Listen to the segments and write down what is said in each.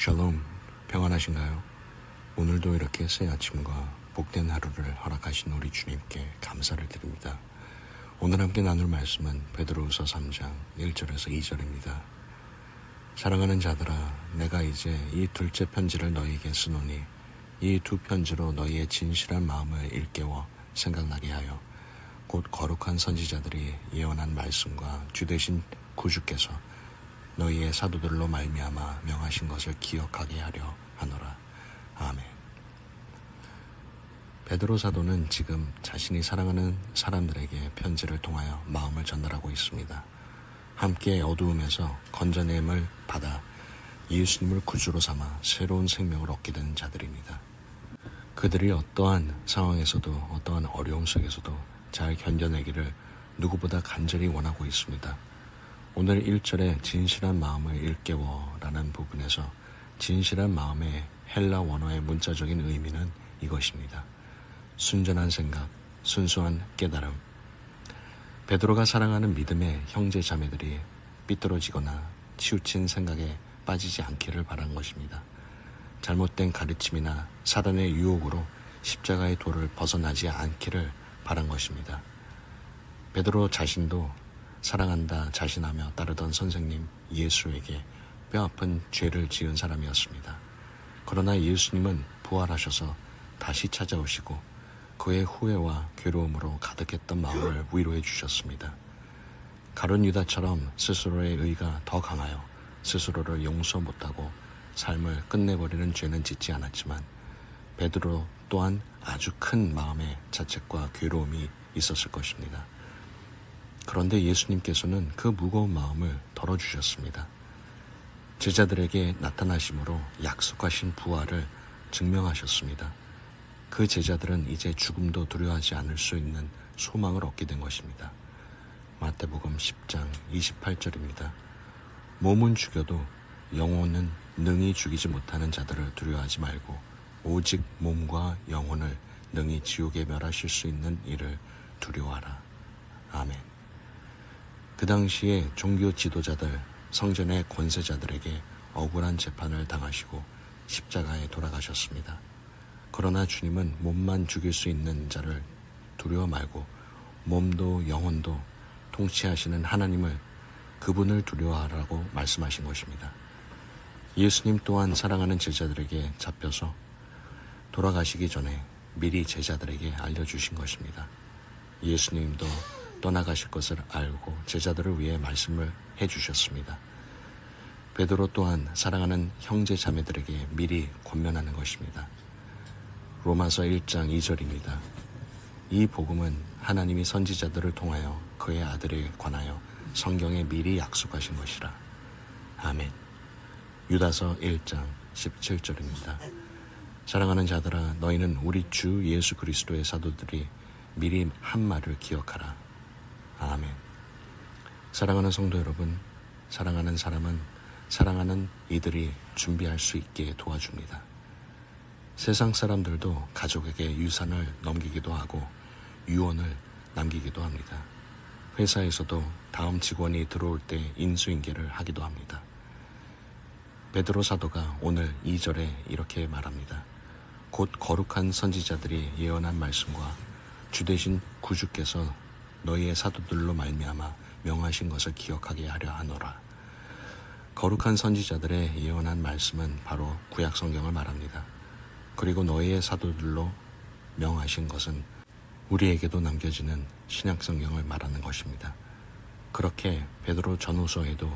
샬롬, 평안하신가요? 오늘도 이렇게 새 아침과 복된 하루를 허락하신 우리 주님께 감사를 드립니다. 오늘 함께 나눌 말씀은 베드로후서 3장 1절에서 2절입니다. 사랑하는 자들아, 내가 이제 이 둘째 편지를 너희에게 쓰노니 이 두 편지로 너희의 진실한 마음을 일깨워 생각나게 하여 곧 거룩한 선지자들이 예언한 말씀과 주되신 구주께서 너희의 사도들로 말미암아 명하신 것을 기억하게 하려 하노라. 아멘. 베드로 사도는 지금 자신이 사랑하는 사람들에게 편지를 통하여 마음을 전달하고 있습니다. 함께 어두움에서 건져냄을 받아 예수님을 구주로 삼아 새로운 생명을 얻게 된 자들입니다. 그들이 어떠한 상황에서도 어떠한 어려움 속에서도 잘 견뎌내기를 누구보다 간절히 원하고 있습니다. 오늘 1절에 진실한 마음을 일깨워 라는 부분에서 진실한 마음의 헬라 원어의 문자적인 의미는 이것입니다. 순전한 생각, 순수한 깨달음. 베드로가 사랑하는 믿음의 형제 자매들이 삐뚤어지거나 치우친 생각에 빠지지 않기를 바란 것입니다. 잘못된 가르침이나 사단의 유혹으로 십자가의 도를 벗어나지 않기를 바란 것입니다. 베드로 자신도 사랑한다 자신하며 따르던 선생님 예수에게 뼈아픈 죄를 지은 사람이었습니다. 그러나 예수님은 부활하셔서 다시 찾아오시고 그의 후회와 괴로움으로 가득했던 마음을 위로해 주셨습니다. 가론 유다처럼 스스로의 의가 더 강하여 스스로를 용서 못하고 삶을 끝내버리는 죄는 짓지 않았지만 베드로 또한 아주 큰 마음의 자책과 괴로움이 있었을 것입니다. 그런데 예수님께서는 그 무거운 마음을 덜어주셨습니다. 제자들에게 나타나심으로 약속하신 부활을 증명하셨습니다. 그 제자들은 이제 죽음도 두려워하지 않을 수 있는 소망을 얻게 된 것입니다. 마태복음 10장 28절입니다. 몸은 죽여도 영혼은 능히 죽이지 못하는 자들을 두려워하지 말고 오직 몸과 영혼을 능히 지옥에 멸하실 수 있는 이를 두려워하라. 아멘. 그 당시에 종교 지도자들, 성전의 권세자들에게 억울한 재판을 당하시고 십자가에 돌아가셨습니다. 그러나 주님은 몸만 죽일 수 있는 자를 두려워 말고 몸도 영혼도 통치하시는 하나님을 그분을 두려워하라고 말씀하신 것입니다. 예수님 또한 사랑하는 제자들에게 잡혀서 돌아가시기 전에 미리 제자들에게 알려주신 것입니다. 예수님도 떠나가실 것을 알고 제자들을 위해 말씀을 해주셨습니다. 베드로 또한 사랑하는 형제 자매들에게 미리 권면하는 것입니다. 로마서 1장 2절입니다. 이 복음은 하나님이 선지자들을 통하여 그의 아들에 관하여 성경에 미리 약속하신 것이라. 아멘. 유다서 1장 17절입니다. 사랑하는 자들아 너희는 우리 주 예수 그리스도의 사도들이 미리 한 말을 기억하라. 아멘. 사랑하는 성도 여러분, 사랑하는 사람은 사랑하는 이들이 준비할 수 있게 도와줍니다. 세상 사람들도 가족에게 유산을 넘기기도 하고 유언을 남기기도 합니다. 회사에서도 다음 직원이 들어올 때 인수인계를 하기도 합니다. 베드로 사도가 오늘 2절에 이렇게 말합니다. 곧 거룩한 선지자들이 예언한 말씀과 주대신 구주께서 너희의 사도들로 말미암아 명하신 것을 기억하게 하려 하노라. 거룩한 선지자들의 예언한 말씀은 바로 구약 성경을 말합니다. 그리고 너희의 사도들로 명하신 것은 우리에게도 남겨지는 신약 성경을 말하는 것입니다. 그렇게 베드로 전후서에도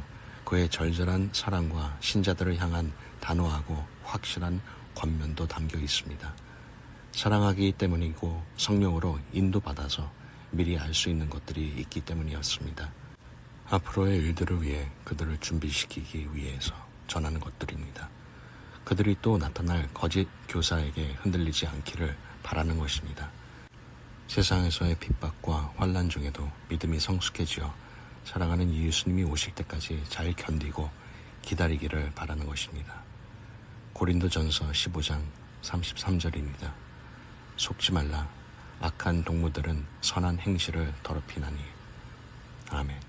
그의 절절한 사랑과 신자들을 향한 단호하고 확실한 권면도 담겨 있습니다. 사랑하기 때문이고 성령으로 인도받아서 미리 알 수 있는 것들이 있기 때문이었습니다. 앞으로의 일들을 위해 그들을 준비시키기 위해서 전하는 것들입니다. 그들이 또 나타날 거짓 교사에게 흔들리지 않기를 바라는 것입니다. 세상에서의 핍박과 환란 중에도 믿음이 성숙해지어 사랑하는 예수님이 오실 때까지 잘 견디고 기다리기를 바라는 것입니다. 고린도전서 15장 33절입니다. 속지 말라 악한 동무들은 선한 행실을 더럽히나니 아멘.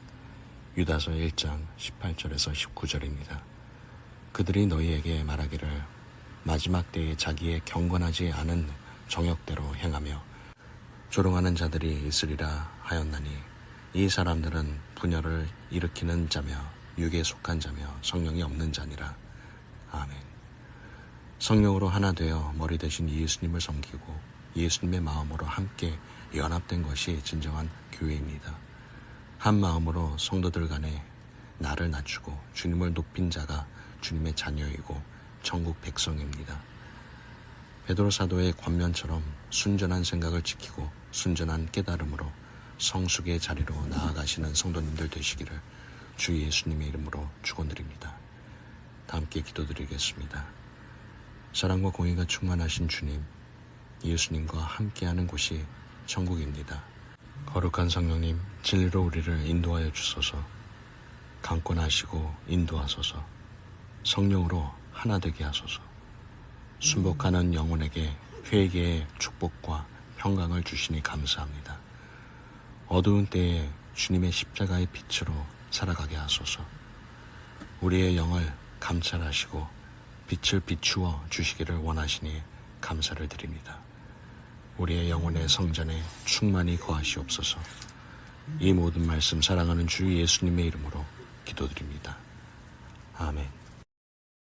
유다서 1장 18절에서 19절입니다. 그들이 너희에게 말하기를 마지막 때에 자기의 경건하지 않은 정욕대로 행하며 조롱하는 자들이 있으리라 하였나니 이 사람들은 분열을 일으키는 자며 육에 속한 자며 성령이 없는 자니라. 아멘. 성령으로 하나 되어 머리 대신 예수님을 섬기고 예수님의 마음으로 함께 연합된 것이 진정한 교회입니다. 한 마음으로 성도들 간에 나를 낮추고 주님을 높인 자가 주님의 자녀이고 천국 백성입니다. 베드로 사도의 권면처럼 순전한 생각을 지키고 순전한 깨달음으로 성숙의 자리로 나아가시는 성도님들 되시기를 주 예수님의 이름으로 축원드립니다. 다 함께 기도드리겠습니다. 사랑과 공의가 충만하신 주님, 예수님과 함께하는 곳이 천국입니다. 거룩한 성령님, 진리로 우리를 인도하여 주소서. 강권하시고 인도하소서. 성령으로 하나 되게 하소서. 순복하는 영혼에게 회개의 축복과 평강을 주시니 감사합니다. 어두운 때에 주님의 십자가의 빛으로 살아가게 하소서. 우리의 영을 감찰하시고 빛을 비추어 주시기를 원하시니 감사를 드립니다. 우리의 영혼의 성전에 충만히 거하시옵소서. 이 모든 말씀 사랑하는 주 예수님의 이름으로 기도드립니다. 아멘.